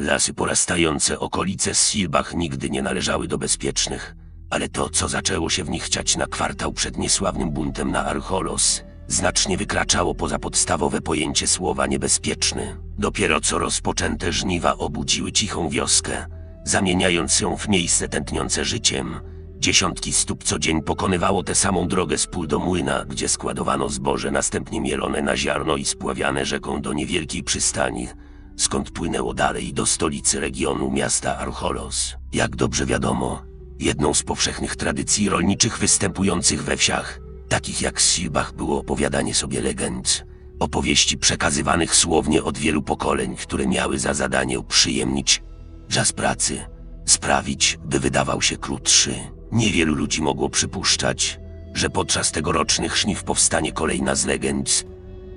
Lasy porastające okolice Silbach nigdy nie należały do bezpiecznych, ale to, co zaczęło się w nich chciać na kwartał przed niesławnym buntem na Archolos, znacznie wykraczało poza podstawowe pojęcie słowa niebezpieczny. Dopiero co rozpoczęte żniwa obudziły cichą wioskę, zamieniając ją w miejsce tętniące życiem. Dziesiątki stóp co dzień pokonywało tę samą drogę z pól do młyna, gdzie składowano zboże, następnie mielone na ziarno i spławiane rzeką do niewielkiej przystani, skąd płynęło dalej do stolicy regionu miasta Archolos. Jak dobrze wiadomo, jedną z powszechnych tradycji rolniczych występujących we wsiach, takich jak Silbach, było opowiadanie sobie legend, opowieści przekazywanych słownie od wielu pokoleń, które miały za zadanie uprzyjemnić czas pracy, sprawić, by wydawał się krótszy. Niewielu ludzi mogło przypuszczać, że podczas tegorocznych żniw powstanie kolejna z legend,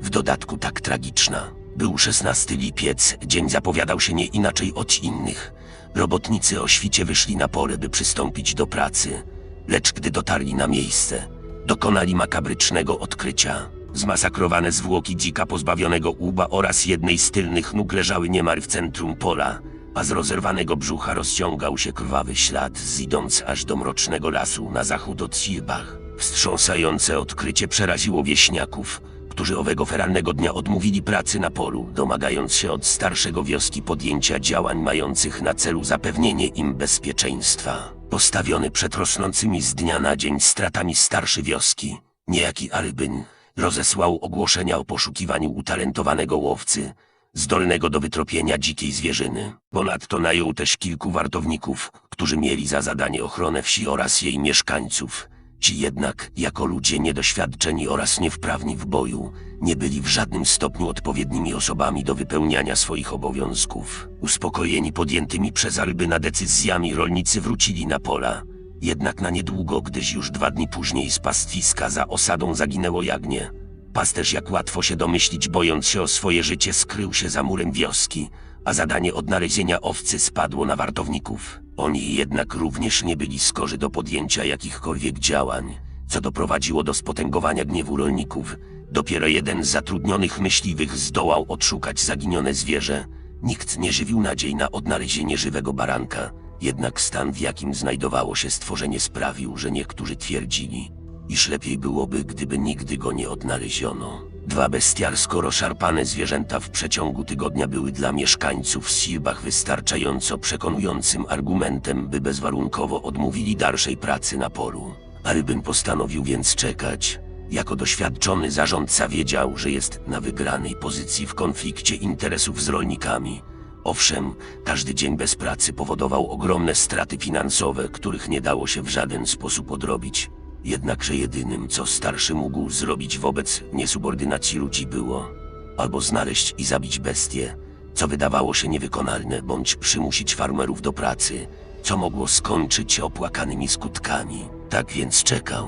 w dodatku tak tragiczna. Był 16 lipiec, dzień zapowiadał się nie inaczej od innych. Robotnicy o świcie wyszli na pole, by przystąpić do pracy, lecz gdy dotarli na miejsce, dokonali makabrycznego odkrycia. Zmasakrowane zwłoki dzika pozbawionego łuba oraz jednej z tylnych nóg leżały niemal w centrum pola, a z rozerwanego brzucha rozciągał się krwawy ślad, zidąc aż do mrocznego lasu na zachód od Silbach. Wstrząsające odkrycie przeraziło wieśniaków, którzy owego feralnego dnia odmówili pracy na polu, domagając się od starszego wioski podjęcia działań mających na celu zapewnienie im bezpieczeństwa. Postawiony przed rosnącymi z dnia na dzień stratami starszy wioski, niejaki Albyn, rozesłał ogłoszenia o poszukiwaniu utalentowanego łowcy, zdolnego do wytropienia dzikiej zwierzyny. Ponadto najął też kilku wartowników, którzy mieli za zadanie ochronę wsi oraz jej mieszkańców. Ci jednak, jako ludzie niedoświadczeni oraz niewprawni w boju, nie byli w żadnym stopniu odpowiednimi osobami do wypełniania swoich obowiązków. Uspokojeni podjętymi przez Albyna decyzjami rolnicy wrócili na pola. Jednak na niedługo, gdyż już dwa dni później z pastwiska za osadą zaginęło jagnię. Pasterz, jak łatwo się domyślić, bojąc się o swoje życie, skrył się za murem wioski, a zadanie odnalezienia owcy spadło na wartowników. Oni jednak również nie byli skorzy do podjęcia jakichkolwiek działań, co doprowadziło do spotęgowania gniewu rolników. Dopiero jeden z zatrudnionych myśliwych zdołał odszukać zaginione zwierzę. Nikt nie żywił nadziei na odnalezienie żywego baranka, jednak stan, w jakim znajdowało się stworzenie, sprawił, że niektórzy twierdzili, iż lepiej byłoby, gdyby nigdy go nie odnaleziono. Dwa bestialsko rozszarpane zwierzęta w przeciągu tygodnia były dla mieszkańców Silbach wystarczająco przekonującym argumentem, by bezwarunkowo odmówili dalszej pracy na polu. Albym postanowił więc czekać. Jako doświadczony zarządca wiedział, że jest na wygranej pozycji w konflikcie interesów z rolnikami. Owszem, każdy dzień bez pracy powodował ogromne straty finansowe, których nie dało się w żaden sposób odrobić. Jednakże jedynym, co starszy mógł zrobić wobec niesubordynacji ludzi było albo znaleźć i zabić bestię, co wydawało się niewykonalne, bądź przymusić farmerów do pracy, co mogło skończyć opłakanymi skutkami. Tak więc czekał.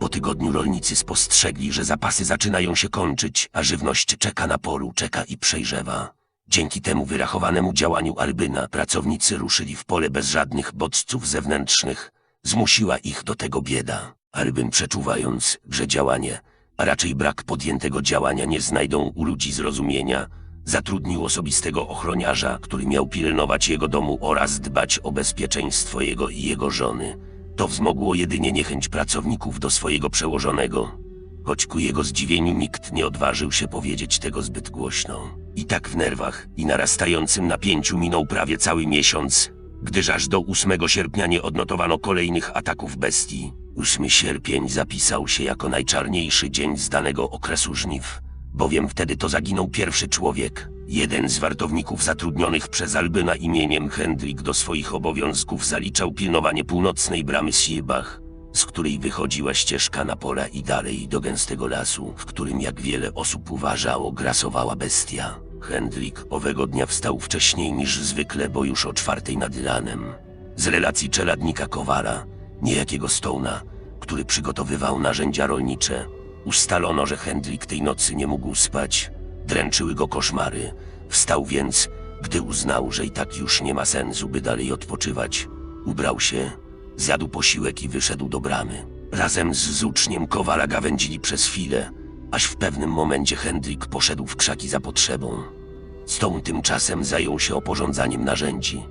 Po tygodniu rolnicy spostrzegli, że zapasy zaczynają się kończyć, a żywność czeka na polu, czeka i przejrzewa. Dzięki temu wyrachowanemu działaniu Albyna pracownicy ruszyli w pole bez żadnych bodźców zewnętrznych. Zmusiła ich do tego bieda. Albyn przeczuwając, że działanie, a raczej brak podjętego działania nie znajdą u ludzi zrozumienia, zatrudnił osobistego ochroniarza, który miał pilnować jego domu oraz dbać o bezpieczeństwo jego i jego żony. To wzmogło jedynie niechęć pracowników do swojego przełożonego, choć ku jego zdziwieniu nikt nie odważył się powiedzieć tego zbyt głośno. I tak w nerwach i narastającym napięciu minął prawie cały miesiąc, gdyż aż do 8 sierpnia nie odnotowano kolejnych ataków bestii. 8 sierpień zapisał się jako najczarniejszy dzień z danego okresu żniw, bowiem wtedy to zaginął pierwszy człowiek. Jeden z wartowników zatrudnionych przez Albyna imieniem Hendrik do swoich obowiązków zaliczał pilnowanie północnej bramy Silbach, z której wychodziła ścieżka na pola i dalej do gęstego lasu, w którym jak wiele osób uważało grasowała bestia. Hendrik owego dnia wstał wcześniej niż zwykle, bo już o czwartej nad ranem. Z relacji czeladnika Kowala, niejakiego Stouna, który przygotowywał narzędzia rolnicze, ustalono, że Hendrik tej nocy nie mógł spać. Dręczyły go koszmary. Wstał więc, gdy uznał, że i tak już nie ma sensu, by dalej odpoczywać. Ubrał się, zjadł posiłek i wyszedł do bramy. Razem z, z uczniem Kowala gawędzili przez chwilę, aż w pewnym momencie Hendrik poszedł w krzaki za potrzebą. Stone tymczasem zajął się oporządzaniem narzędzi.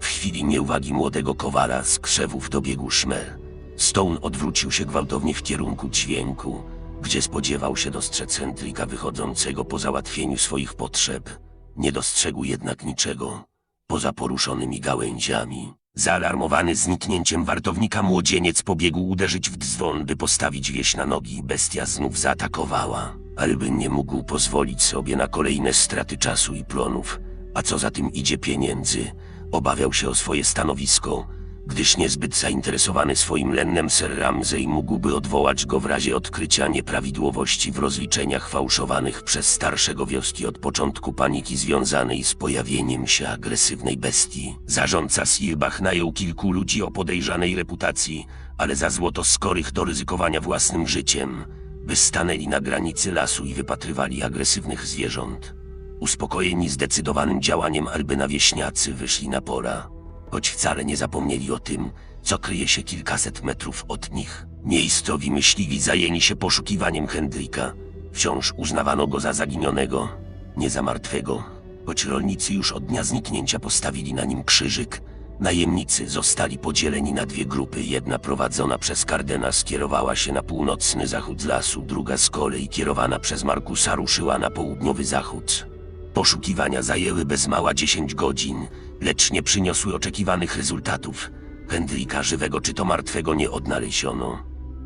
W chwili nieuwagi młodego kowala z krzewów dobiegł szmer. Stone odwrócił się gwałtownie w kierunku dźwięku, gdzie spodziewał się dostrzec Hendrika wychodzącego po załatwieniu swoich potrzeb. Nie dostrzegł jednak niczego, poza poruszonymi gałęziami. Zaalarmowany zniknięciem wartownika młodzieniec pobiegł uderzyć w dzwon, by postawić wieś na nogi. Bestia znów zaatakowała. Albin nie mógł pozwolić sobie na kolejne straty czasu i plonów, a co za tym idzie pieniędzy. Obawiał się o swoje stanowisko, gdyż niezbyt zainteresowany swoim lennem Sir Ramsey mógłby odwołać go w razie odkrycia nieprawidłowości w rozliczeniach fałszowanych przez starszego wioski od początku paniki związanej z pojawieniem się agresywnej bestii. Zarządca Silbach najął kilku ludzi o podejrzanej reputacji, ale za złoto skorych do ryzykowania własnym życiem, by stanęli na granicy lasu i wypatrywali agresywnych zwierząt. Uspokojeni zdecydowanym działaniem Albyna wieśniacy wyszli na pora, choć wcale nie zapomnieli o tym, co kryje się kilkaset metrów od nich. Miejscowi myśliwi zajęli się poszukiwaniem Hendrika. Wciąż uznawano go za zaginionego, nie za martwego, choć rolnicy już od dnia zniknięcia postawili na nim krzyżyk. Najemnicy zostali podzieleni na dwie grupy. Jedna prowadzona przez Kardena skierowała się na północny zachód lasu, druga z kolei kierowana przez Markusa ruszyła na południowy zachód. Poszukiwania zajęły bez mała 10 godzin, lecz nie przyniosły oczekiwanych rezultatów. Hendrika żywego czy to martwego nie odnaleziono.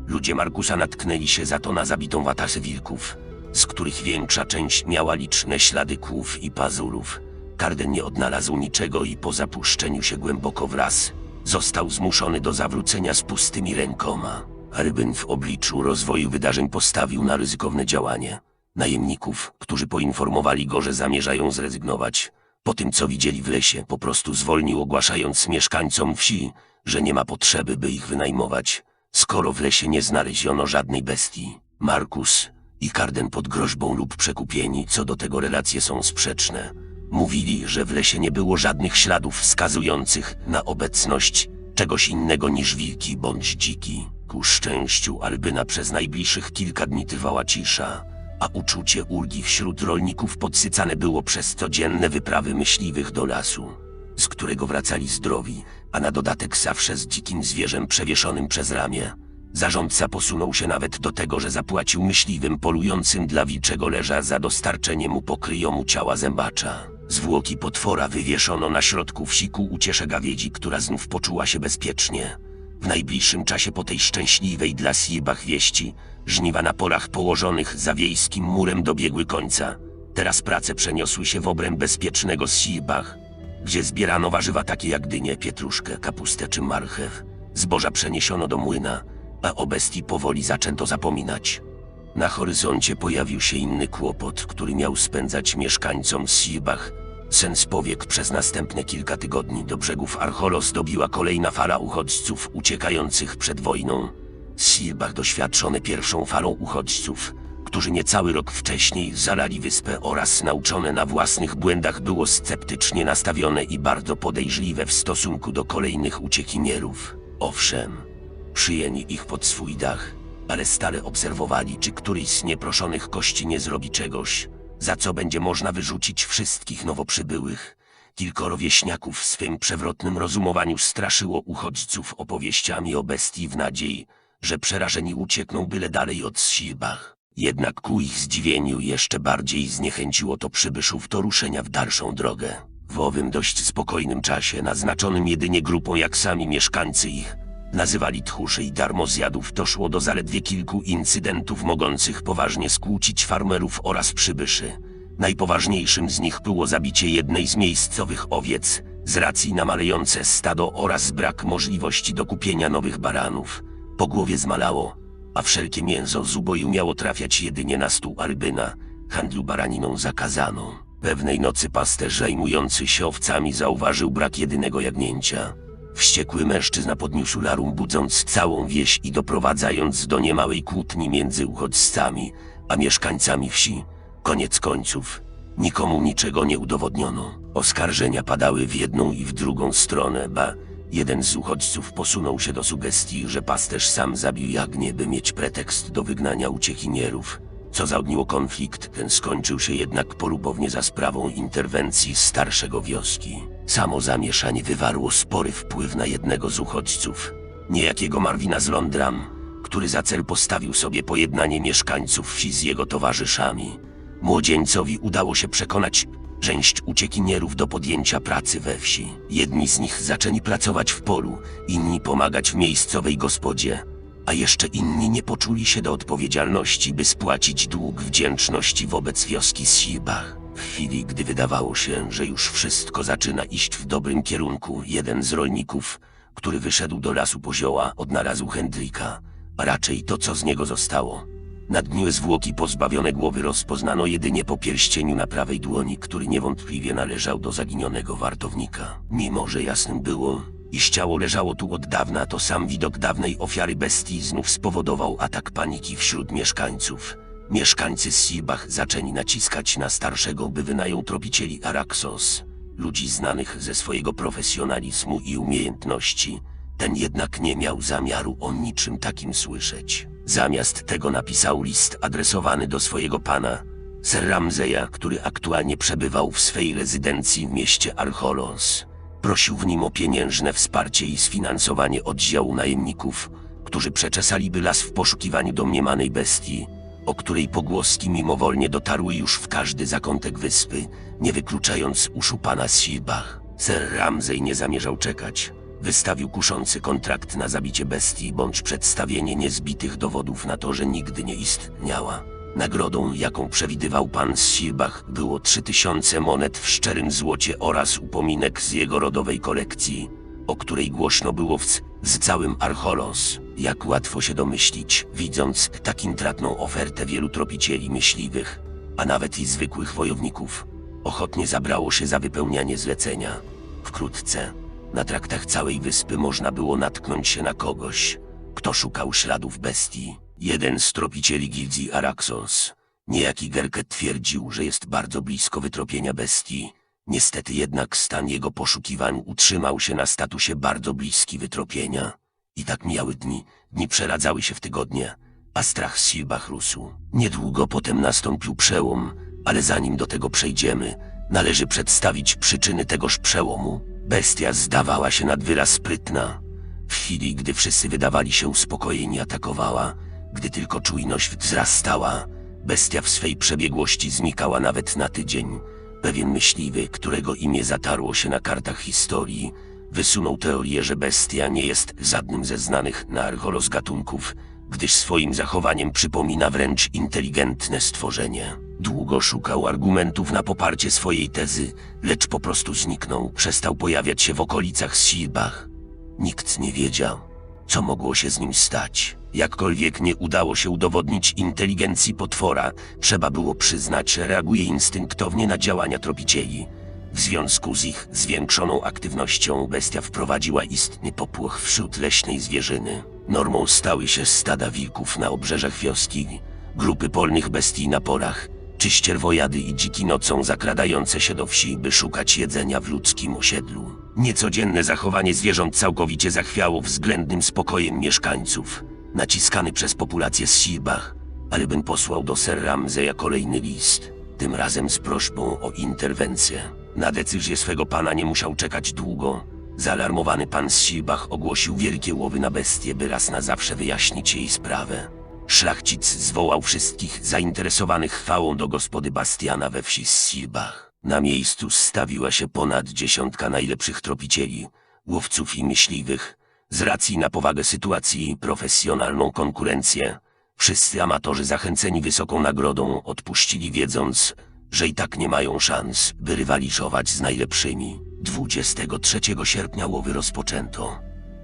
Ludzie Markusa natknęli się za to na zabitą watasę wilków, z których większa część miała liczne ślady kłów i pazurów. Karden nie odnalazł niczego i po zapuszczeniu się głęboko w las, został zmuszony do zawrócenia z pustymi rękoma. Arbyn w obliczu rozwoju wydarzeń postawił na ryzykowne działanie. Najemników, którzy poinformowali go, że zamierzają zrezygnować. Po tym, co widzieli w lesie, po prostu zwolnił, ogłaszając mieszkańcom wsi, że nie ma potrzeby, by ich wynajmować, skoro w lesie nie znaleziono żadnej bestii. Markus i Karden pod groźbą lub przekupieni, co do tego relacje są sprzeczne. Mówili, że w lesie nie było żadnych śladów wskazujących na obecność czegoś innego niż wilki bądź dziki. Ku szczęściu Albyna przez najbliższych kilka dni trwała cisza, a uczucie ulgi wśród rolników podsycane było przez codzienne wyprawy myśliwych do lasu, z którego wracali zdrowi, a na dodatek zawsze z dzikim zwierzem przewieszonym przez ramię. Zarządca posunął się nawet do tego, że zapłacił myśliwym polującym dla wilczego leża za dostarczenie mu pokryjomu ciała zębacza. Zwłoki potwora wywieszono na środku wsi ku uciesze gawiedzi, która znów poczuła się bezpiecznie. W najbliższym czasie po tej szczęśliwej dla Sibach wieści, żniwa na polach położonych za wiejskim murem dobiegły końca. Teraz prace przeniosły się w obręb bezpiecznego Sibach, gdzie zbierano warzywa takie jak dynie, pietruszkę, kapustę czy marchew. Zboża przeniesiono do młyna, a o bestii powoli zaczęto zapominać. Na horyzoncie pojawił się inny kłopot, który miał spędzać mieszkańcom Sibach sens powiek przez następne kilka tygodni. Do brzegów Archolos dobiła kolejna fala uchodźców uciekających przed wojną. Sibach doświadczone pierwszą falą uchodźców, którzy niecały rok wcześniej zalali wyspę oraz nauczone na własnych błędach było sceptycznie nastawione i bardzo podejrzliwe w stosunku do kolejnych uciekinierów. Owszem, przyjęli ich pod swój dach, ale stale obserwowali, czy któryś z nieproszonych kości nie zrobi czegoś, za co będzie można wyrzucić wszystkich nowo przybyłych. Kilkoro wieśniaków w swym przewrotnym rozumowaniu straszyło uchodźców opowieściami o bestii w nadziei, że przerażeni uciekną byle dalej od Sibach. Jednak ku ich zdziwieniu jeszcze bardziej zniechęciło to przybyszów do ruszenia w dalszą drogę. W owym dość spokojnym czasie, naznaczonym jedynie grupą jak sami mieszkańcy ich, nazywali tchórzy i darmozjadów, doszło do zaledwie kilku incydentów mogących poważnie skłócić farmerów oraz przybyszy. Najpoważniejszym z nich było zabicie jednej z miejscowych owiec, z racji na malejące stado oraz brak możliwości dokupienia nowych baranów. Po głowie zmalało, a wszelkie mięso z uboju miało trafiać jedynie na stół Albyna. Handlu baraniną zakazano. Pewnej nocy pasterz zajmujący się owcami zauważył brak jedynego jagnięcia. Wściekły mężczyzna podniósł larum, budząc całą wieś i doprowadzając do niemałej kłótni między uchodźcami a mieszkańcami wsi. Koniec końców, nikomu niczego nie udowodniono. Oskarżenia padały w jedną i w drugą stronę, ba jeden z uchodźców posunął się do sugestii, że pasterz sam zabił jagnię, by mieć pretekst do wygnania uciekinierów. Co zaogniło konflikt, ten skończył się jednak polubownie za sprawą interwencji starszego wioski. Samo zamieszanie wywarło spory wpływ na jednego z uchodźców, niejakiego Marwina z Londram, który za cel postawił sobie pojednanie mieszkańców wsi z jego towarzyszami. Młodzieńcowi udało się przekonać część uciekinierów do podjęcia pracy we wsi. Jedni z nich zaczęli pracować w polu, inni pomagać w miejscowej gospodzie, a jeszcze inni nie poczuli się do odpowiedzialności, by spłacić dług wdzięczności wobec wioski Sibach. W chwili, gdy wydawało się, że już wszystko zaczyna iść w dobrym kierunku, jeden z rolników, który wyszedł do lasu po zioła, odnalazł Hendrika, a raczej to, co z niego zostało. Nadgniłe zwłoki pozbawione głowy rozpoznano jedynie po pierścieniu na prawej dłoni, który niewątpliwie należał do zaginionego wartownika. Mimo, że jasnym było, iż ciało leżało tu od dawna, to sam widok dawnej ofiary bestii znów spowodował atak paniki wśród mieszkańców. Mieszkańcy Sibach zaczęli naciskać na starszego, by wynajął tropicieli Araxos, ludzi znanych ze swojego profesjonalizmu i umiejętności. Ten jednak nie miał zamiaru o niczym takim słyszeć. Zamiast tego napisał list adresowany do swojego pana, Ser Ramzeja, który aktualnie przebywał w swej rezydencji w mieście Archolos. Prosił w nim o pieniężne wsparcie i sfinansowanie oddziału najemników, którzy przeczesaliby las w poszukiwaniu domniemanej bestii, o której pogłoski mimowolnie dotarły już w każdy zakątek wyspy, nie wykluczając uszu pana Sibach. Ser Ramzej nie zamierzał czekać. Wystawił kuszący kontrakt na zabicie bestii bądź przedstawienie niezbitych dowodów na to, że nigdy nie istniała. Nagrodą, jaką przewidywał pan Sibach, było 3000 monet w szczerym złocie oraz upominek z jego rodowej kolekcji, o której głośno było w z całym Archolos. Jak łatwo się domyślić, widząc tak intratną ofertę wielu tropicieli myśliwych, a nawet i zwykłych wojowników, ochotnie zabrało się za wypełnianie zlecenia. Wkrótce, na traktach całej wyspy można było natknąć się na kogoś, kto szukał śladów bestii. Jeden z tropicieli gildii Araxos, niejaki Gerket twierdził, że jest bardzo blisko wytropienia bestii. Niestety jednak stan jego poszukiwań utrzymał się na statusie bardzo bliski wytropienia. I tak mijały dni, dni przeradzały się w tygodnie, a strach z Silbach rósł. Niedługo potem nastąpił przełom, ale zanim do tego przejdziemy, należy przedstawić przyczyny tegoż przełomu. Bestia zdawała się nad wyraz sprytna. W chwili, gdy wszyscy wydawali się uspokojeni, atakowała. Gdy tylko czujność wzrastała, bestia w swej przebiegłości znikała nawet na tydzień. Pewien myśliwy, którego imię zatarło się na kartach historii, wysunął teorię, że bestia nie jest żadnym ze znanych na Archolos gatunków, gdyż swoim zachowaniem przypomina wręcz inteligentne stworzenie. Długo szukał argumentów na poparcie swojej tezy, lecz po prostu zniknął, przestał pojawiać się w okolicach Silbach. Nikt nie wiedział, co mogło się z nim stać. Jakkolwiek nie udało się udowodnić inteligencji potwora, trzeba było przyznać, że reaguje instynktownie na działania tropicieli. W związku z ich zwiększoną aktywnością bestia wprowadziła istny popłoch wśród leśnej zwierzyny. Normą stały się stada wilków na obrzeżach wioski, grupy polnych bestii na porach, czy ścierwojady i dziki nocą zakradające się do wsi, by szukać jedzenia w ludzkim osiedlu. Niecodzienne zachowanie zwierząt całkowicie zachwiało względnym spokojem mieszkańców. Naciskany przez populację z Sibach, ale bym posłał do Ser Ramzeja kolejny list, tym razem z prośbą o interwencję. Na decyzję swego pana nie musiał czekać długo. Zaalarmowany pan z Sibach ogłosił wielkie łowy na bestię, by raz na zawsze wyjaśnić jej sprawę. Szlachcic zwołał wszystkich zainteresowanych chwałą do gospody Bastiana we wsi Silbach. Na miejscu stawiła się ponad dziesiątka najlepszych tropicieli, łowców i myśliwych. Z racji na powagę sytuacji i profesjonalną konkurencję, wszyscy amatorzy zachęceni wysoką nagrodą odpuścili wiedząc, że i tak nie mają szans, by rywalizować z najlepszymi. 23 sierpnia łowy rozpoczęto.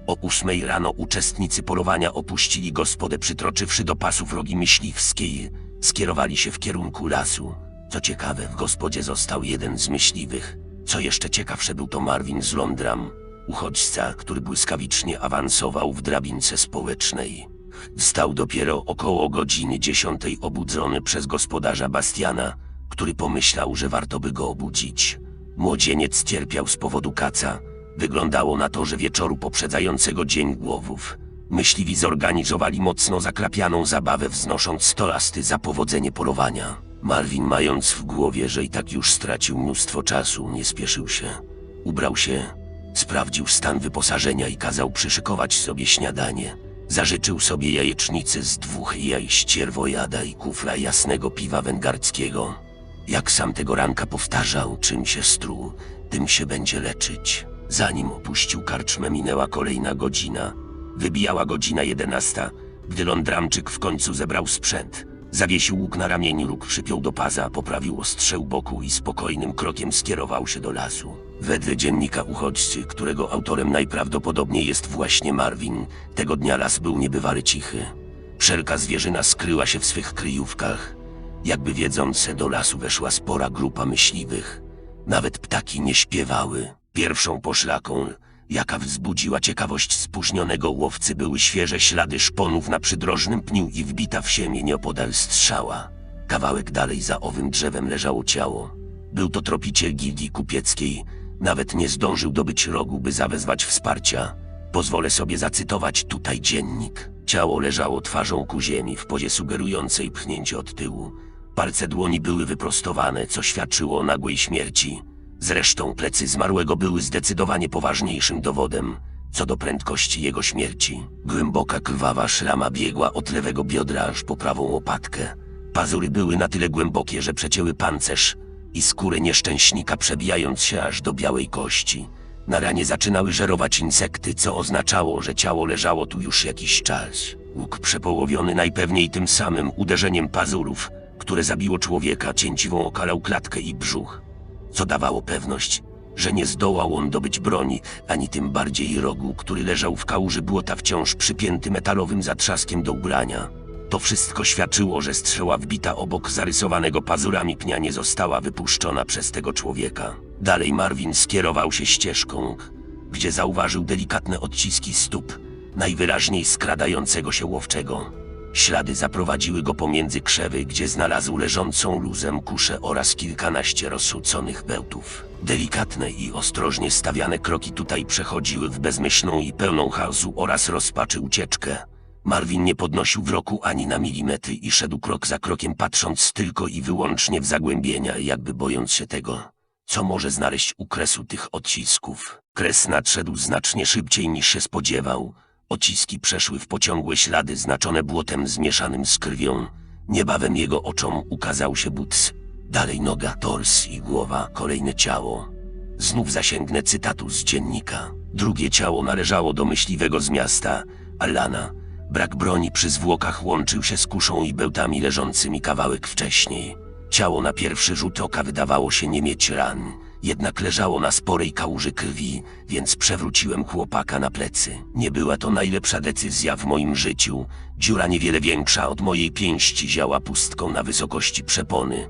O ósmej rano uczestnicy polowania opuścili gospodę przytroczywszy do pasów rogi myśliwskiej. Skierowali się w kierunku lasu. Co ciekawe, w gospodzie został jeden z myśliwych. Co jeszcze ciekawsze, był to Marvin z Londram, uchodźca, który błyskawicznie awansował w drabince społecznej. Stał dopiero około godziny dziesiątej obudzony przez gospodarza Bastiana, który pomyślał, że warto by go obudzić. Młodzieniec cierpiał z powodu kaca. Wyglądało na to, że wieczoru poprzedzającego dzień głowów. Myśliwi zorganizowali mocno zakrapianą zabawę, wznosząc tolasty za powodzenie polowania. Marvin, mając w głowie, że i tak już stracił mnóstwo czasu, nie spieszył się. Ubrał się, sprawdził stan wyposażenia i kazał przyszykować sobie śniadanie. Zażyczył sobie jajecznicy z dwóch jaj ścierwojada i kufla jasnego piwa węgardzkiego. Jak sam tego ranka powtarzał, czym się struł, tym się będzie leczyć. Zanim opuścił karczmę, minęła kolejna godzina. Wybijała godzina jedenasta, gdy Lądramczyk w końcu zebrał sprzęt. Zawiesił łuk na ramieniu lub przypiął do paza, poprawił ostrze u boku i spokojnym krokiem skierował się do lasu. Wedle dziennika uchodźcy, którego autorem najprawdopodobniej jest właśnie Marvin, tego dnia las był niebywale cichy. Wszelka zwierzyna skryła się w swych kryjówkach. Jakby wiedząc, do lasu weszła spora grupa myśliwych. Nawet ptaki nie śpiewały. Pierwszą poszlaką, jaka wzbudziła ciekawość spóźnionego łowcy, były świeże ślady szponów na przydrożnym pniu i wbita w siemię nieopodal strzała. Kawałek dalej za owym drzewem leżało ciało. Był to tropiciel gildii kupieckiej. Nawet nie zdążył dobyć rogu, by zawezwać wsparcia. Pozwolę sobie zacytować tutaj dziennik. Ciało leżało twarzą ku ziemi w pozie sugerującej pchnięcie od tyłu. Palce dłoni były wyprostowane, co świadczyło o nagłej śmierci. Zresztą plecy zmarłego były zdecydowanie poważniejszym dowodem co do prędkości jego śmierci. Głęboka krwawa szrama biegła od lewego biodra aż po prawą łopatkę. Pazury były na tyle głębokie, że przecięły pancerz i skórę nieszczęśnika przebijając się aż do białej kości. Na ranie zaczynały żerować insekty, co oznaczało, że ciało leżało tu już jakiś czas. Łuk przepołowiony najpewniej tym samym uderzeniem pazurów, które zabiło człowieka, cięciwą okalał klatkę i brzuch co dawało pewność, że nie zdołał on dobyć broni, ani tym bardziej rogu, który leżał w kałuży błota wciąż przypięty metalowym zatrzaskiem do ubrania. To wszystko świadczyło, że strzała wbita obok zarysowanego pazurami pnia nie została wypuszczona przez tego człowieka. Dalej Marvin skierował się ścieżką, gdzie zauważył delikatne odciski stóp, najwyraźniej skradającego się łowczego. Ślady zaprowadziły go pomiędzy krzewy, gdzie znalazł leżącą luzem kuszę oraz kilkanaście rozrzuconych bełtów. Delikatne i ostrożnie stawiane kroki tutaj przechodziły w bezmyślną i pełną chaosu oraz rozpaczy ucieczkę. Marvin nie podnosił wzroku ani na milimetry i szedł krok za krokiem, patrząc tylko i wyłącznie w zagłębienia, jakby bojąc się tego, co może znaleźć u kresu tych odcisków. Kres nadszedł znacznie szybciej niż się spodziewał. Ociski przeszły w pociągłe ślady znaczone błotem zmieszanym z krwią. Niebawem jego oczom ukazał się buts. Dalej noga, tors i głowa, kolejne ciało. Znów zasięgnę cytatu z dziennika. Drugie ciało należało do myśliwego z miasta, Alana. Brak broni przy zwłokach łączył się z kuszą i bełtami leżącymi kawałek wcześniej. Ciało na pierwszy rzut oka wydawało się nie mieć ran, jednak leżało na sporej kałuży krwi, więc przewróciłem chłopaka na plecy. Nie była to najlepsza decyzja w moim życiu. Dziura niewiele większa od mojej pięści ziała pustką na wysokości przepony.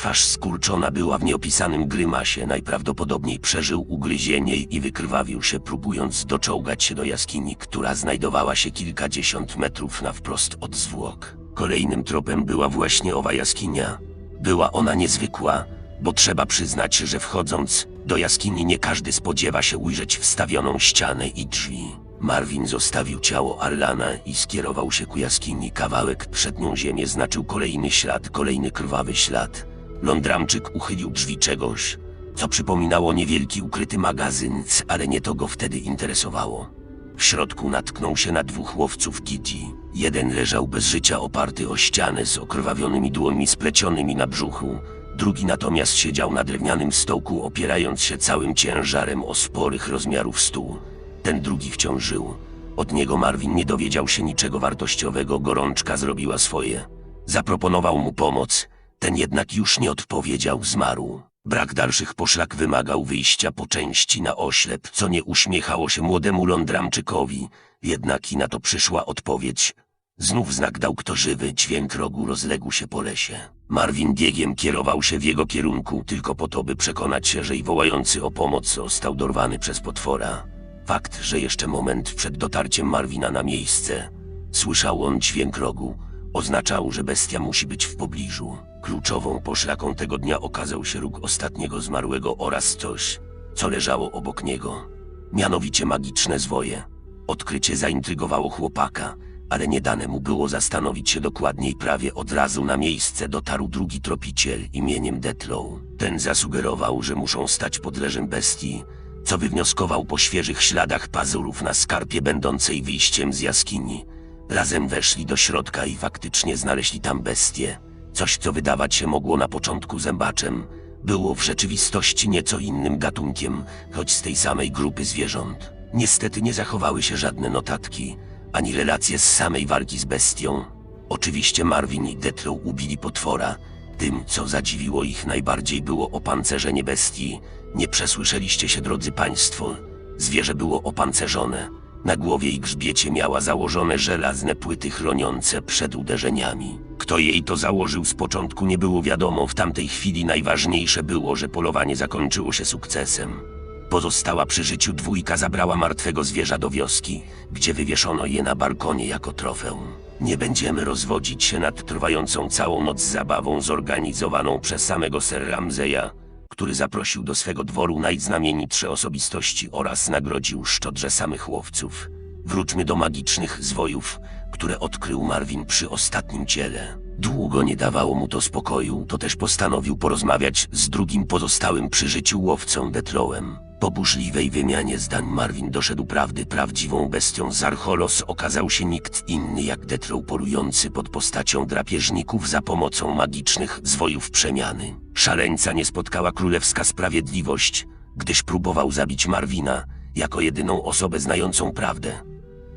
Twarz skurczona była w nieopisanym grymasie, najprawdopodobniej przeżył ugryzienie i wykrwawił się, próbując doczołgać się do jaskini, która znajdowała się kilkadziesiąt metrów na wprost od zwłok. Kolejnym tropem była właśnie owa jaskinia. Była ona niezwykła, bo trzeba przyznać, że wchodząc do jaskini nie każdy spodziewa się ujrzeć wstawioną ścianę i drzwi. Marvin zostawił ciało Arlana i skierował się ku jaskini. Kawałek przed nią ziemię znaczył kolejny ślad, kolejny krwawy ślad. Lądramczyk uchylił drzwi czegoś, co przypominało niewielki ukryty magazyn, ale nie to go wtedy interesowało. W środku natknął się na dwóch łowców Kitty. Jeden leżał bez życia oparty o ścianę z okrwawionymi dłońmi splecionymi na brzuchu. Drugi natomiast siedział na drewnianym stołku opierając się całym ciężarem o sporych rozmiarów stół. Ten drugi wciąż żył. Od niego Marvin nie dowiedział się niczego wartościowego, gorączka zrobiła swoje. Zaproponował mu pomoc, ten jednak już nie odpowiedział, zmarł. Brak dalszych poszlak wymagał wyjścia po części na oślep, co nie uśmiechało się młodemu Lądramczykowi, jednak i na to przyszła odpowiedź. Znów znak dał kto żywy, dźwięk rogu rozległ się po lesie. Marvin biegiem kierował się w jego kierunku, tylko po to, by przekonać się, że i wołający o pomoc został dorwany przez potwora. Fakt, że jeszcze moment przed dotarciem Marvina na miejsce, słyszał on dźwięk rogu, oznaczał, że bestia musi być w pobliżu. Kluczową poszlaką tego dnia okazał się róg ostatniego zmarłego oraz coś, co leżało obok niego. Mianowicie magiczne zwoje. Odkrycie zaintrygowało chłopaka, ale nie dane mu było zastanowić się dokładniej. Prawie od razu na miejsce dotarł drugi tropiciel imieniem Detlow. Ten zasugerował, że muszą stać pod leżem bestii, co wywnioskował po świeżych śladach pazurów na skarpie będącej wyjściem z jaskini. Razem weszli do środka i faktycznie znaleźli tam bestię. Coś, co wydawać się mogło na początku zębaczem, było w rzeczywistości nieco innym gatunkiem, choć z tej samej grupy zwierząt. Niestety nie zachowały się żadne notatki, ani relacje z samej walki z bestią. Oczywiście Marvin i Detlow ubili potwora. Tym, co zadziwiło ich najbardziej, było opancerzenie bestii. Nie przesłyszeliście się, drodzy państwo. Zwierzę było opancerzone. Na głowie i grzbiecie miała założone żelazne płyty chroniące przed uderzeniami. Kto jej to założył z początku nie było wiadomo. W tamtej chwili najważniejsze było, że polowanie zakończyło się sukcesem. Pozostała przy życiu dwójka zabrała martwego zwierza do wioski, gdzie wywieszono je na balkonie jako trofeum. Nie będziemy rozwodzić się nad trwającą całą noc zabawą zorganizowaną przez samego Sir Ramzeya, który zaprosił do swego dworu najznamienitsze osobistości oraz nagrodził szczodrze samych łowców. Wróćmy do magicznych zwojów, które odkrył Marvin przy ostatnim ciele. Długo nie dawało mu to spokoju, to też postanowił porozmawiać z drugim pozostałym przy życiu łowcą Detlowem. Po burzliwej wymianie zdań Marvin doszedł prawdy. Prawdziwą bestią z Archolos okazał się nikt inny jak Detlow polujący pod postacią drapieżników za pomocą magicznych zwojów przemiany. Szaleńca nie spotkała królewska sprawiedliwość, gdyż próbował zabić Marvina jako jedyną osobę znającą prawdę.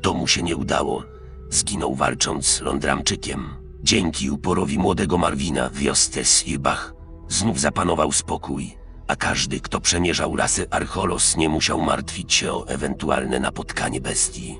To mu się nie udało. Zginął walcząc z Lądramczykiem. Dzięki uporowi młodego Marwina w wiosce Sirbach znów zapanował spokój, a każdy, kto przemierzał lasy Archolos nie musiał martwić się o ewentualne napotkanie bestii.